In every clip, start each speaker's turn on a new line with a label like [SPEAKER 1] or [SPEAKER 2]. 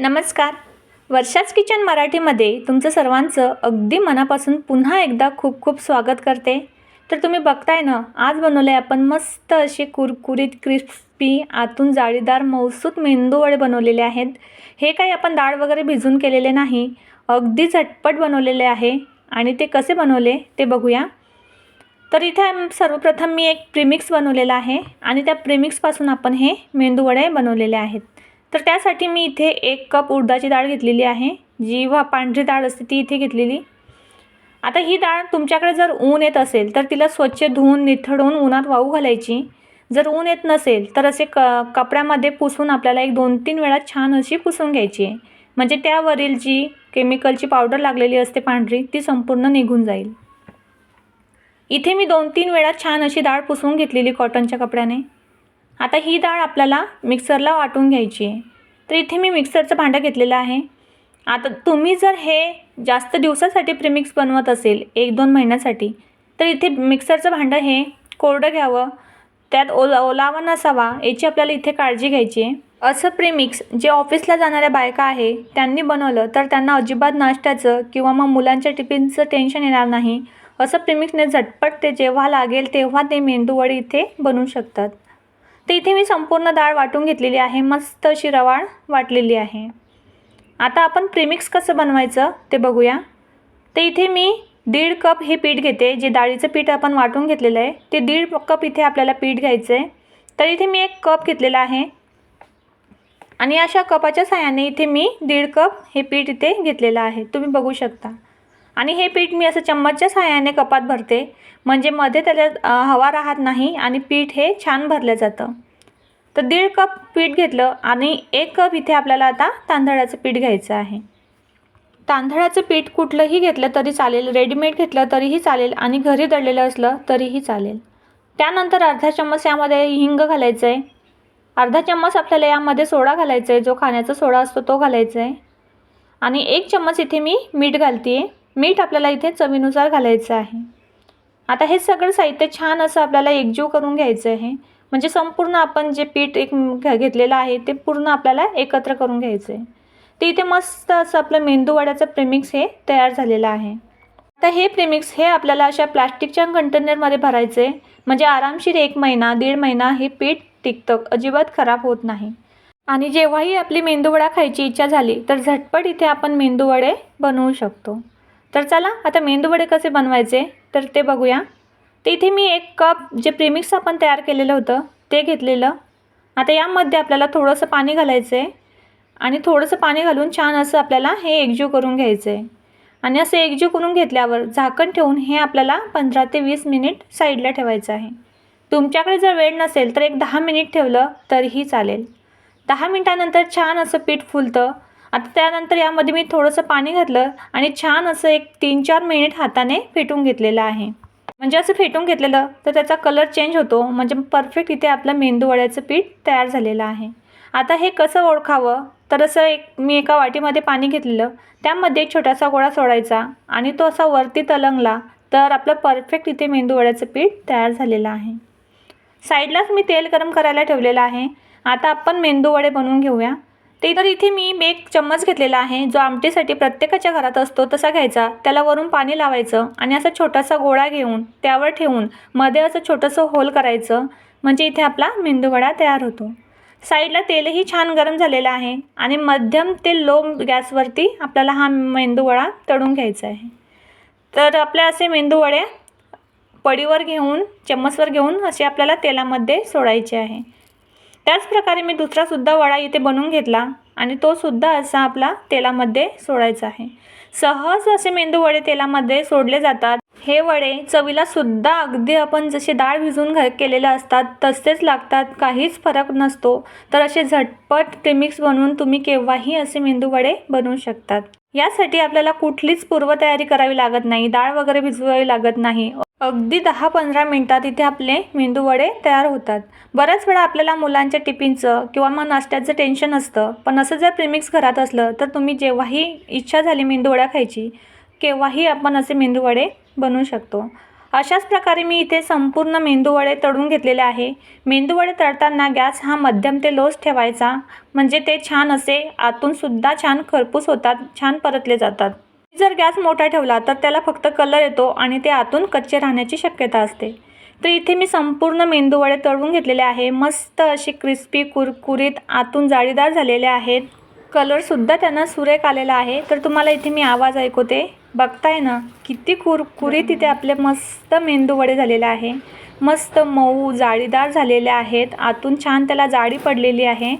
[SPEAKER 1] नमस्कार. वर्षाच किचन मराठीमध्ये तुमचं सर्वांचं अगदी मनापासून पुन्हा एकदा खूप खूप स्वागत करते. तर तुम्ही बघताय ना आज बनवले आपण मस्त असे कुरकुरीत क्रिस्पी आतून जाळीदार मौसूत मेंदूवडे बनवलेले आहेत. हे काही आपण डाळ वगैरे भिजून केलेले नाही अगदी झटपट बनवलेले आहे. आणि ते कसे बनवले ते बघूया. तर इथे सर्वप्रथम मी एक प्रिमिक्स बनवलेला आहे आणि त्या प्रिमिक्सपासून आपण हे मेंदूवडे बनवलेले आहेत. तर त्यासाठी मी इथे एक कप उडदाची डाळ घेतलेली आहे. जी वा पांढरी डाळ असते ती इथे घेतलेली. आता ही डाळ तुमच्याकडे जर ऊन येत असेल तर तिला स्वच्छ धुवून निथडून उन्हात वाहू घालायची. जर ऊन येत नसेल तर असे क कपड्यामध्ये पुसून आपल्याला एक दोन तीन वेळा छान अशी पुसून घ्यायची. आहे म्हणजे त्यावरील जी केमिकलची पावडर लागलेली असते पांढरी ती संपूर्ण निघून जाईल. इथे मी दोन तीन वेळा छान अशी डाळ पुसून घेतलेली कॉटनच्या कपड्याने. आता ही डाळ आपल्याला मिक्सरला वाटून घ्यायची आहे. तर इथे मी मिक्सरचं भांडं घेतलेलं आहे. आता तुम्ही जर हे जास्त दिवसासाठी प्रीमिक्स बनवत असेल एक दोन महिन्यासाठी तर इथे मिक्सरचं भांडं हे कोरडं घ्यावं. त्यात ओला ओलावा नसावा याची आपल्याला इथे काळजी घ्यायची आहे. असं प्रीमिक्स जे ऑफिसला जाणाऱ्या बायका आहे त्यांनी बनवलं तर त्यांना अजिबात नाश्त्याचं किंवा मग मुलांच्या टिफिनचं टेन्शन येणार नाही. असं प्रीमिक्सने झटपट ते जेव्हा लागेल तेव्हा ते मेंदूवडी इथे बनवू शकतात. तर इथे मी संपूर्ण डाळ वाटून घेतलेली आहे. मस्त अशी रवाळ वाटलेली आहे. आता आपण प्रीमिक्स कसं बनवायचं ते बघूया. तर इथे मी दीड कप हे पीठ घेते. जे डाळीचं पीठ आपण वाटून घेतलेलं आहे ते दीड कप इथे आपल्याला पीठ घ्यायचं आहे तर इथे मी एक कप घेतलेला आहे. आणि अशा कपाच्या साहाय्याने इथे मी दीड कप हे पीठ इथे घेतलेलं आहे. तुम्ही बघू शकता. आणि हे पीठ मी असं चम्मचच्या सहाय्याने कपात भरते. म्हणजे मध्ये त्याला हवा राहत नाही आणि पीठ हे छान भरलं जातं. तर दीड कप पीठ घेतलं आणि एक कप इथे आपल्याला आता तांदळाचं पीठ घ्यायचं आहे. तांदळाचं पीठ कुठलंही घेतलं तरी चालेल रेडीमेड घेतलं तरीही चालेल आणि घरी दळलेलं असलं तरीही चालेल. त्यानंतर अर्धा चम्मच यामध्ये हिंग घालायचं आहे अर्धा चम्मच आपल्याला यामध्ये सोडा घालायचा आहे जो खाण्याचा सोडा असतो तो घालायचा आहे आणि एक चम्मच इथे मी मीठ घालते आहे मीठ आपल्याला इथे चवीनुसार घालायचं आहे. आता हे सगळं साहित्य छान असं आपल्याला एकजीव करून घ्यायचं आहे. म्हणजे संपूर्ण आपण जे पीठ एक घेतलेलं आहे ते पूर्ण आपल्याला एकत्र करून घ्यायचं आहे ते इथे मस्त असं आपलं मेंदूवड्याचं प्रेमिक्स हे तयार झालेलं आहे. आता हे प्रेमिक्स हे आपल्याला अशा प्लास्टिकच्या कंटेनरमध्ये भरायचे म्हणजे आरामशीर एक महिना दीड महिना हे पीठ टिकतं. अजिबात खराब होत नाही. आणि जेव्हाही आपली मेंदूवडा खायची इच्छा झाली तर झटपट इथे आपण मेंदूवडे बनवू शकतो. तर चला आता मेंदूवडे कसे बनवायचे? तर ते बघूया. तर इथे मी एक कप जे प्रीमिक्स आपण तयार केलेलं होतं ते घेतलेलं. आता यामध्ये आपल्याला थोडंसं पाणी घालायचं आहे आणि थोडंसं पाणी घालून छान असं आपल्याला हे एकजीव करून घ्यायचं आहे आणि असं एकजीव करून घेतल्यावर झाकण ठेवून हे आपल्याला पंधरा ते वीस मिनिट साईडला ठेवायचं आहे. तुमच्याकडे जर वेळ नसेल तर एक दहा मिनिट ठेवलं तरीही चालेल. दहा मिनटानंतर छान असं पीठ फुलतं. आता त्यानंतर यामध्ये मी थोडंसं पाणी घातलं आणि छान असं एक तीन चार मिनिट हाताने फेटून घेतलेलं आहे. म्हणजे असं फेटून घेतलेलं तर त्याचा कलर चेंज होतो. म्हणजे परफेक्ट इथे आपलं मेंदूवड्याचं पीठ तयार झालेलं आहे. आता हे कसं ओळखावं? तर असं एक मी एका वाटीमध्ये पाणी घेतलेलं. त्यामध्ये एक छोटासा गोळा सोडायचा आणि तो असा वरती तलंगला तर आपलं परफेक्ट इथे मेंदूवड्याचं पीठ तयार झालेलं आहे. साईडलाच मी तेल गरम करायला ठेवलेलं आहे. आता आपण मेंदूवडे बनवून घेऊया. ते तर इथे मी एक चम्मच घेतलेला आहे. जो आमटीसाठी प्रत्येकाच्या घरात असतो तसा घ्यायचा. त्याला वरून पाणी लावायचं आणि असा छोटासा गोळा घेऊन त्यावर ठेवून मध्ये असं छोटंसं होल करायचं. म्हणजे इथे आपला मेंदूवडा तयार होतो. साईडला तेलही छान गरम झालेलं आहे आणि मध्यम ते लो गॅसवरती आपल्याला हा मेंदूवडा तळून घ्यायचा आहे. तर आपल्या असे मेंदूवडे पडीवर घेऊन चम्मचवर घेऊन असे आपल्याला तेलामध्ये सोडायचे आहे. त्याचप्रकारे मी दुसरासुद्धा वडा इथे बनवून घेतला आणि तो सुद्धा असा आपला तेलामध्ये सोडायचा आहे. सहज असे मेंदू वडे तेलामध्ये सोडले जातात. हे वडे चवीला सुद्धा अगदी आपण जसे डाळ भिजवून घ केलेले असतात तसेच लागतात. काहीच फरक नसतो. तर असे झटपट ते मिक्स बनवून तुम्ही केव्हाही असे मेंदू वडे बनवू शकतात. यासाठी आपल्याला कुठलीच पूर्वतयारी करावी लागत नाही. डाळ वगैरे भिजवावी लागत नाही. अगदी दहा पंधरा मिनटात इथे आपले मेंदूवडे तयार होतात. बऱ्याच वेळा आपल्याला मुलांच्या टिफिनचं किंवा मग नाश्त्याचं टेन्शन असतं. पण असं जर प्रिमिक्स घरात असलं तर तुम्ही जेव्हाही इच्छा झाली मेंदूवड्या खायची केव्हाही आपण असे मेंदूवडे बनवू शकतो. अशाच प्रकारे मी इथे संपूर्ण मेंदूवडे तळून घेतलेले आहे. मेंदूवडे तळताना गॅस हा मध्यम ते लोच ठेवायचा. म्हणजे ते छान असे आतूनसुद्धा छान खरपूस होतात छान परतले जातात. जर गॅस मोठा ठेवला तर त्याला फक्त कलर येतो आणि ते आतून कच्चे राहण्याची शक्यता असते. तर इथे मी संपूर्ण मेंदूवडे तळून घेतलेले आहे. मस्त अशी क्रिस्पी कुरकुरीत आतून जाळीदार झालेले आहेत. कलरसुद्धा त्यांना सुरेख आलेला आहे. तर तुम्हाला इथे मी आवाज ऐकवते. बघताय ना किती कुरकुरीत इथे आपले मस्त मेंदूवडे झालेले आहे. मस्त मऊ जाळीदार झालेले आहेत. आतून छान त्याला जाळी पडलेली आहे.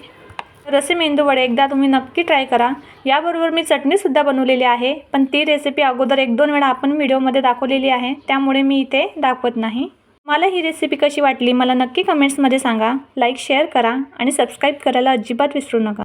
[SPEAKER 1] रसे मेंदूवडे एकदा तुम्ही नक्की ट्राय करा. याबरोबर मी चटणीसुद्धा बनवलेली आहे पण ती रेसिपी अगोदर एक दोन वेळा आपण व्हिडिओमध्ये दाखवलेली आहे त्यामुळे मी इथे दाखवत नाही. मला ही रेसिपी कशी वाटली मला नक्की कमेंट्समध्ये सांगा. लाईक शेअर करा आणि सबस्क्राईब करायला अजिबात विसरू नका.